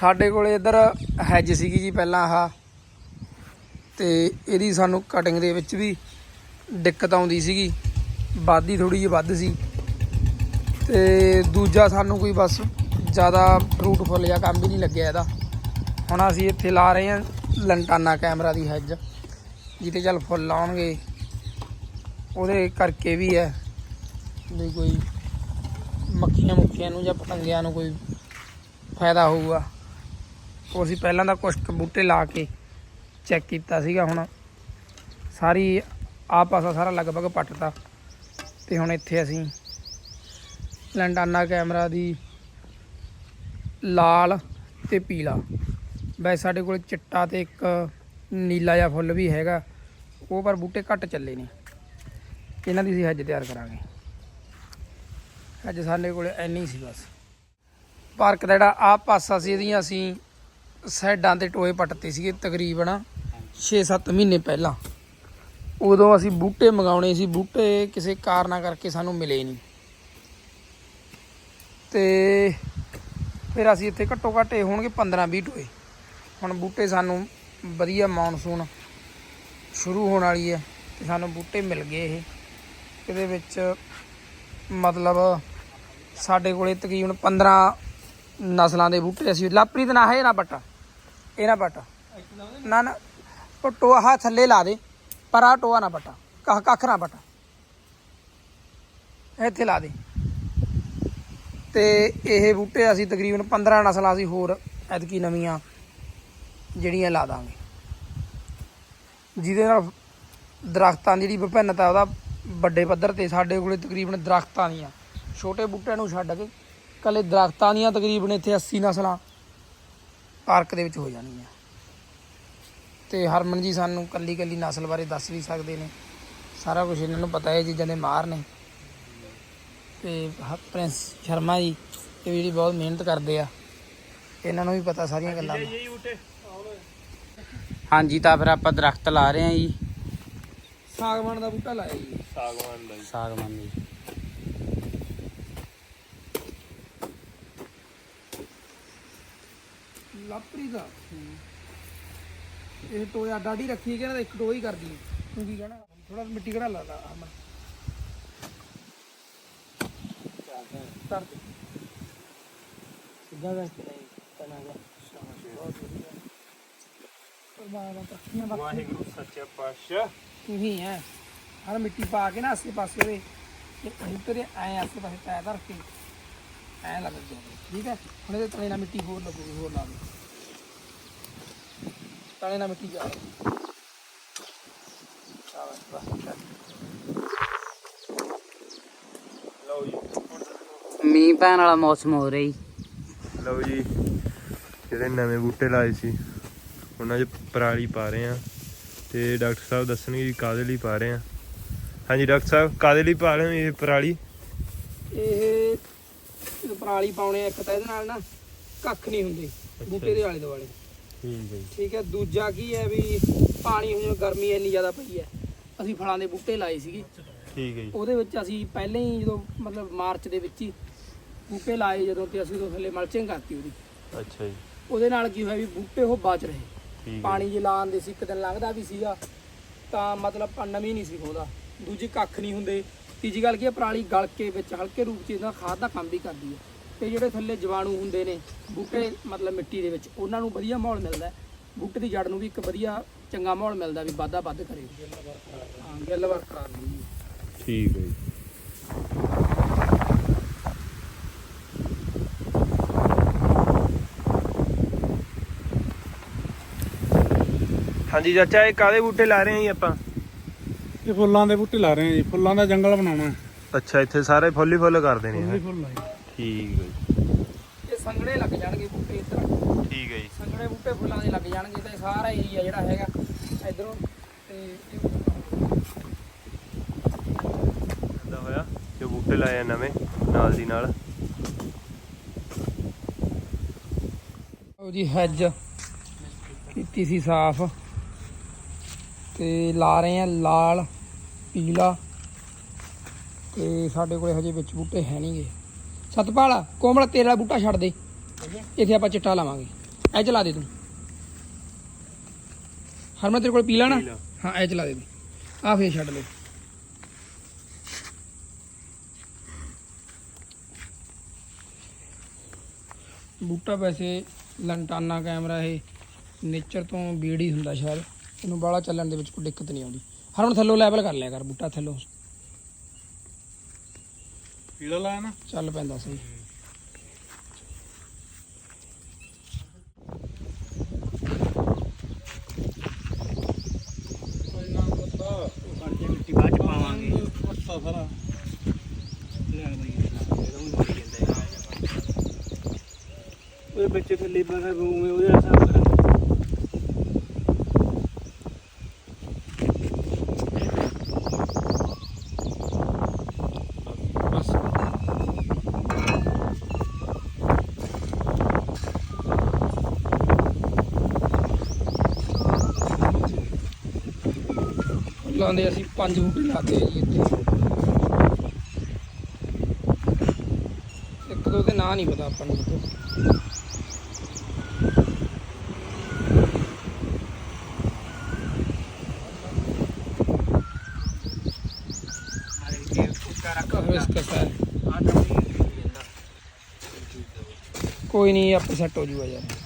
ਸਾਡੇ ਕੋਲੇ ਇੱਧਰ ਹੈਜ ਸੀਗੀ ਜੀ ਪਹਿਲਾਂ ਆਹ। ਤੇ ਇਹਦੀ ਸਾਨੂੰ ਕਟਿੰਗ ਦੇ ਵਿੱਚ ਵੀ ਦਿੱਕਤ ਆਉਂਦੀ ਸੀਗੀ। ਵਾਧੀ ਥੋੜੀ ਜਿਹੀ ਵੱਧ ਸੀ। ਤੇ ਦੂਜਾ ਸਾਨੂੰ ਕੋਈ ਬਸ ਜ਼ਿਆਦਾ ਫਰੂਟਫੁੱਲ ਜਾਂ ਕੰਮ ਵੀ ਨਹੀਂ ਲੱਗਿਆ ਇਹਦਾ। ਹੁਣ ਅਸੀਂ ਇੱਥੇ ਲਾ ਰਹੇ ਹਾਂ ਲੰਟਾਨਾ ਕੈਮਰਾ ਦੀ ਹੈਜ ਜਿਹਦੇ ਚੱਲ ਫੁੱਲ ਆਉਣਗੇ। ਉਹਦੇ ਕਰਕੇ ਵੀ ਹੈ ਵੀ ਕੋਈ ਮੱਖੀਆਂ ਮੁੱਖੀਆਂ ਨੂੰ ਜਾਂ ਪਤੰਗਿਆਂ ਨੂੰ ਕੋਈ ਫਾਇਦਾ ਹੋਊਗਾ। ਉਹ ਅਸੀਂ ਪਹਿਲਾਂ ਦਾ ਕੁਛ ਬੂਟੇ ਲਾ ਕੇ ਚੈੱਕ ਕੀਤਾ ਸੀਗਾ ਹੁਣ ਸਾਰੀ ਆਹ ਪਾਸਾ ਸਾਰਾ ਲਗਭਗ ਪੱਟਤਾ ਤੇ ਹੁਣ ਇੱਥੇ ਅਸੀਂ ਲੰਡਾਨਾ ਕੈਮਰਾ ਦੀ ਲਾਲ ਤੇ ਪੀਲਾ। ਵੈਸੇ ਸਾਡੇ ਕੋਲ ਚਿੱਟਾ ਤੇ ਇੱਕ ਨੀਲਾ ਜਿਹਾ ਫੁੱਲ ਵੀ ਹੈਗਾ, ਉਹ ਪਰ ਬੂਟੇ ਘੱਟ ਚੱਲੇ ਨੇ। ਇਹਨਾਂ ਦੀ ਅਸੀਂ ਹੱਜ ਤਿਆਰ ਕਰਾਂਗੇ। ਅੱਜ ਸਾਡੇ ਕੋਲ ਐਨੀ ਸੀ ਬਸ। ਪਾਰਕ ਦਾ ਜਿਹੜਾ ਆਹ ਪਾਸਾ ਸੀ ਇਹਦੀਆਂ ਅਸੀਂ ਸਾਈਡਾਂ ਤੇ ਟੋਏ ਪੱਟਤੇ ਸੀਗੇ ਤਕਰੀਬਨ 6-7 ਮਹੀਨੇ ਪਹਿਲਾਂ। ਉਦੋਂ ਅਸੀਂ ਬੂਟੇ ਮੰਗਾਉਣੇ ਸੀ, ਬੂਟੇ ਕਿਸੇ ਕਾਰਨਾਂ ਕਰਕੇ ਸਾਨੂੰ ਮਿਲੇ ਨਹੀਂ। ਤੇ ਫਿਰ ਅਸੀਂ ਇੱਥੇ ਘੱਟੋ ਘੱਟ ਇਹ ਹੋਣਗੇ 15-20 ਟੋਏ। ਹੁਣ ਬੂਟੇ ਸਾਨੂੰ ਵਧੀਆ ਮੌਨਸੂਨ ਸ਼ੁਰੂ ਹੋਣ ਵਾਲੀ ਹੈ ਤੇ ਸਾਨੂੰ ਬੂਟੇ ਮਿਲ ਗਏ ਇਹ। ਇਹਦੇ ਵਿੱਚ ਮਤਲਬ ਸਾਡੇ ਕੋਲੇ ਤਕਰੀਬਨ 15 ਨਸਲਾਂ ਦੇ ਬੂਟੇ ਅਸੀਂ, ਲਾਪਰੀ ਨਾ ਹੈ ਨਾ ਪੱਟਾ। ਇਹ ਨਾ ਪੱਟ। ਨਾ ਨਾ, ਉਹ ਟੋਆ ਆਹ ਥੱਲੇ ਲਾ ਦੇ, ਪਰ ਆ ਟੋਆ ਨਾ ਪੱਟਾ, ਕੱਖ ਕੱਖ ਨਾ ਪੱਟਾ। ਇੱਥੇ ਲਾ ਦੇ। ਤੇ ਇਹ ਬੂਟੇ ਅਸੀਂ ਤਕਰੀਬਨ 15 ਨਸਲਾਂ ਅਸੀਂ ਹੋਰ ਐਤਕੀ ਨਵੀਆਂ ਜਿਹੜੀਆਂ ਲਾ ਦਾਂਗੇ। ਜਿਹਦੇ ਨਾਲ ਦਰਖਤਾਂ ਦੀ ਜਿਹੜੀ ਵਿਭਿੰਨਤਾ ਉਹਦਾ ਵੱਡੇ ਪੱਧਰ ਤੇ ਸਾਡੇ ਕੋਲੇ ਤਕਰੀਬਨ ਦਰਖਤਾਂ ਦੀਆਂ, ਛੋਟੇ ਬੂਟਿਆਂ ਨੂੰ ਛੱਡ ਕੇ ਕੱਲੇ ਦਰਖਤਾਂ ਦੀਆਂ ਤਕਰੀਬਨ ਇੱਥੇ 80 ਨਸਲਾਂ ਪਾਰਕ ਦੇ ਵਿੱਚ ਹੋ ਜਾਣਗੀਆਂ ਤੇ ਹਰਮਨ ਜੀ ਸਾਨੂੰ ਕੱਲੀ ਕੱਲੀ ਨਸਲ ਬਾਰੇ ਦੱਸ ਵੀ ਸਕਦੇ ਨੇ। ਸਾਰਾ ਕੁਝ ਇਹਨਾਂ ਨੂੰ ਪਤਾ ਹੈ ਚੀਜ਼ਾਂ ਦੇ ਮਾਹਰ ਨੇ। ਤੇ ਹ- ਪ੍ਰਿੰਸ ਸ਼ਰਮਾ ਜੀ ਇਹ ਵੀ ਜਿਹੜੀ ਬਹੁਤ ਮਿਹਨਤ ਕਰਦੇ ਆ। ਇਹਨਾਂ ਨੂੰ ਵੀ ਪਤਾ ਸਾਰੀਆਂ ਗੱਲਾਂ ਦਾ। ਹਾਂਜੀ ਤਾਂ ਫਿਰ ਆਪਾਂ ਦਰਖਤ ਲਾ ਰਹੇ ਹਾਂ ਜੀ। ਸਾਗਵਾਨ ਦਾ ਬੂਟਾ ਲਾਇਆ ਜੀ। ਸਾਗਵਾਨ ਦਾ ਸਾਗਵਾਨ ਦੀ ਲਾਪਰੀ ਦਾ ਇਹ ਟੋਇਆ ਡਾਡੀ ਰੱਖੀ ਕਿ ਨਾ ਇੱਕ ਹੀ ਕਰਦੀ ਤੂੰ ਕੀ ਕਹਿਣਾ? ਥੋੜਾ ਮਿੱਟੀ ਕਢਾ ਲਾ ਲਾ ਅਮਨ। ਦੇ ਸਿੱਧਾ ਨਹੀਂ ਤਨਾ ਜਾ। ਪਰਮਾਤਮਾ ਤੱਕੀਆਂ ਬਖਸ਼ੇ ਵਾਹਿਗੁਰੂ ਸੱਚਾ ਪਾਤਸ਼ਾਹ। ਤੂੰ ਹੀ ਹੈ। ਹਰ ਮਿੱਟੀ ਪਾ ਕੇ ਨਾ ਆਸੇ ਪਾਸੇ ਉਹਦੇ ਇਹ ਕਬੂਤਰ ਐ ਆਸੇ ਪਾਸੇ ਪੈਰ ਧਰ ਕੇ। ਐ ਲੱਗ ਜਾਵੇ ਠੀਕ ਹੈ? ਹੁਣ ਇਹਦੇ ਤਣੇ ਨਾਲ ਮਿੱਟੀ ਹੋਰ ਲੱਗੂਗੀ ਹੋਰ ਲਾ ਦੇ ਤਣੇ ਨਾਲ ਮਿੱਟੀ ਜਾ ਸ਼ਾਬਾਸ਼ ਬਸ ਚੱਲ। ਲਓ ਜੀ। ਮੀਂਹ ਪੈਣ ਵਾਲਾ ਮੌਸਮ ਹੋ ਰਿਹਾ ਜੀ। ਲਓ ਜੀ ਜਿਹੜੇ ਨਵੇਂ ਬੂਟੇ ਲਾਏ ਸੀ ਉਹਨਾਂ 'ਚ ਪਰਾਲੀ ਪਾ ਰਹੇ ਆ ਤੇ ਡਾਕਟਰ ਸਾਹਿਬ ਦੱਸਣਗੇ ਜੀ ਕਾਦੇ ਲਈ ਪਾ ਰਹੇ ਆ ਹਾਂਜੀ ਡਾਕਟਰ ਸਾਹਿਬ ਕਾਦੇ ਲਈ ਪਾ ਰਹੇ ਹੋ ਇਹ ਪਰਾਲੀ? ਇਹ ਪਰਾਲੀ ਪਾਉਣੇ ਆ, ਇੱਕ ਤਾਂ ਇਹਦੇ ਨਾਲ ਨਾ ਕੱਖ ਨਹੀਂ ਹੁੰਦੇ ਬੂਟੇ ਦੇ ਆਲੇ ਦੁਆਲੇ। ਠੀਕ ਹੈ ਜੀ। ਠੀਕ ਹੈ ਦੂਜਾ ਕੀ ਹੈ ਵੀ ਪਾਣੀ ਹੁਣ ਗਰਮੀ ਇੰਨੀ ਜ਼ਿਆਦਾ ਪਈ ਹੈ। ਅਸੀਂ ਫਲਾਂ ਦੇ ਬੂਟੇ ਲਾਏ ਸੀਗੇ। ਠੀਕ ਹੈ ਜੀ। ਉਹਦੇ ਵਿੱਚ ਅਸੀਂ ਪਹਿਲਾਂ ਹੀ ਜਦੋਂ ਮਤਲਬ ਮਾਰਚ ਦੇ ਵਿੱਚ ਹੀ ਬੂਟੇ ਲਾਏ ਜਦੋਂ ਤੇ ਅਸੀਂ ਉਹ ਥੱਲੇ ਮਲਚਿੰਗ ਕਰਤੀ ਉਹਦੀ। ਅੱਛਾ ਜੀ। ਉਹਦੇ ਨਾਲ ਕੀ ਹੋਇਆ ਵੀ ਬੂਟੇ ਉਹ ਬਚ ਰਹੇ। ਪਾਣੀ ਜੇ ਲਾਉਣ ਦੇ ਸੀ ਇੱਕ ਦਿਨ ਲੰਘਦਾ ਵੀ ਸੀਗਾ ਤਾਂ ਮਤਲਬ ਨਮੀ ਨਹੀਂ ਸੀ ਖੋਦਾ ਦੂਜੀ ਕੱਖ ਨਹੀਂ ਹੁੰਦੇ। ਤੀਜੀ ਗੱਲ ਕੀ ਹੈ ਪਰਾਲੀ ਗਲ ਕੇ ਵਿੱਚ ਹਲਕੇ ਰੂਪ ਚ ਇਹਦਾ ਖਾਦ ਦਾ ਕੰਮ ਵੀ ਕਰਦੀ ਹੈ। ਤੇ ਜਿਹੜੇ ਥੱਲੇ ਜੀਵਾਣੂ ਹੁੰਦੇ ਨੇ ਬੂਟੇ ਮਤਲਬ ਮਿੱਟੀ ਦੇ ਵਿੱਚ ਉਹਨਾਂ ਨੂੰ ਵਧੀਆ ਮਾਹੌਲ ਮਿਲਦਾ ਹੈ। ਬੂਟੇ ਦੀ ਜੜ ਨੂੰ ਵੀ ਇੱਕ ਵਧੀਆ ਚੰਗਾ ਮਾਹੌਲ ਮਿਲਦਾ ਵੀ ਵਾਧਾ ਵੱਧ ਕਰੇ। ਹਾਂ ਗਿੱਲ ਬਰਕਰਾਰ ਰਹੀ ਠੀਕ ਹੈ ਜੀ। ਹਾਂਜੀ ਚਾਚਾ ਇਹ ਕਾਦੇ ਬੂਟੇ ਲਾ ਰਹੇ ਆ ਜੀ ਆਪਾਂ? ਇਹ ਫੁੱਲਾਂ ਦੇ ਬੂਟੇ ਲਾ ਰਹੇ ਆ ਜੀ ਫੁੱਲਾਂ ਦਾ ਜੰਗਲ ਬਣਾਉਣਾ ਹੈ। ਅੱਛਾ ਇੱਥੇ ਸਾਰੇ ਫੁੱਲ ਹੀ ਫੁੱਲ ਕਰਦੇ ਨੇ ਫੁੱਲ ਹੈਂ? ਹੀ? ਫੁੱਲ ਲਾਏ ਠੀਕ ਹੈ ਜੀ। ਇਹ ਸੰਘਣੇ ਲੱਗ ਜਾਣਗੇ ਬੂਟੇ ਇੱਧਰ ਠੀਕ ਹੈ ਜੀ। ਸੰਘਣੇ ਬੂਟੇ ਫੁੱਲਾਂ ਦੇ ਲੱਗ ਜਾਣਗੇ ਤੇ ਸਾਰਾ ਏਰੀਆ ਜਿਹੜਾ ਹੈਗਾ ਇਧਰੋਂ ਤੇ ਇਹ ਇਦਾਂ ਹੋਇਆ? ਜੋ ਬੂਟੇ ਲਾਏ ਆ ਨਵੇਂ ਨਾਲ ਦੀ ਨਾਲ। ਉਹ ਜੀ ਹੈਜ ਕੀਤੀ ਸੀ ਸਾਫ਼। ਤੇ ਲਾ ਰਹੇ ਆ ਲਾਲ ਪੀਲਾ। ਤੇ ਸਾਡੇ ਕੋਲੇ ਹਜੇ ਵਿੱਚ ਬੂਟੇ ਹੈ ਨਹੀਂਗੇ ਸਤਪਾਲ ਕੋਮਲ ਤੇਰਾ ਬੂਟਾ ਛੱਡ ਦੇ। ਇੱਥੇ ਆਪਾਂ ਚਿੱਟਾ ਲਾਵਾਂਗੇ। ਐ ਚਲਾ ਦੇ ਤੂੰ। ਹਰਮਨ ਤੇਰੇ ਕੋਲ ਪੀਲਾ ਨਾ। ਹਾਂ ਐ ਚਲਾ ਦੇ ਤੂੰ। ਆ ਫੇਰ ਛੱਡ ਲੈ ਬੂਟਾ ਵੈਸੇ ਲੰਟਾਨਾ ਕੈਮਰਾ ਇਹ ਨੇਚਰ ਤੋਂ ਬੀੜ ਹੁੰਦਾ ਸ਼ਾਇਦ। ਇਹਨੂੰ ਬਾਹਲਾ ਚੱਲਣ ਦੇ ਵਿੱਚ ਕੋਈ ਦਿੱਕਤ ਨਹੀਂ ਆਉਂਦੀ। ਹਰਮਨ ਥੱਲੋਂ ਲੈਵਲ ਕਰ ਲਿਆ ਕਰ ਬੂਟਾ ਥੱਲੋਂ। ਪੀਲਾ ਲਾਇਆ ਨਾ? ਚੱਲ ਪੈਂਦਾ ਸਹੀ। ਕੋਈ ਨਾ ਪਤਾ ਕੱਢ ਮਿੱਟੀ ਬਾਅਦ ਚ ਪਾਵਾਂਗੇ ਪੱਤਾ ਸਾਰਾ ਲੈ ਬਈ ਇਹਦਾ ਵੀ ਮਰੀ ਜਾਂਦਾ ਉਹ ਬੱਚੇ ਥੱਲੇ ਬਾਹਰ ਰੂਮ ਉਹਦੇ ਹਿਸਾਬ ਨਾਲ ਲਾਉਂਦੇ, ਅਸੀਂ ਪੰਜ ਬੂਟੇ ਲਾਤੇ ਆ ਜੀ ਇੱਥੇ। ਇੱਕ ਦੋ ਦੇ ਨਾਂ ਨਹੀਂ ਪਤਾ ਆਪਾਂ ਨੂੰ ਕੋਈ ਨਹੀਂ, ਆਪੇ ਸੈੱਟ ਹੋ ਜੂਗਾ ਯਾਰ।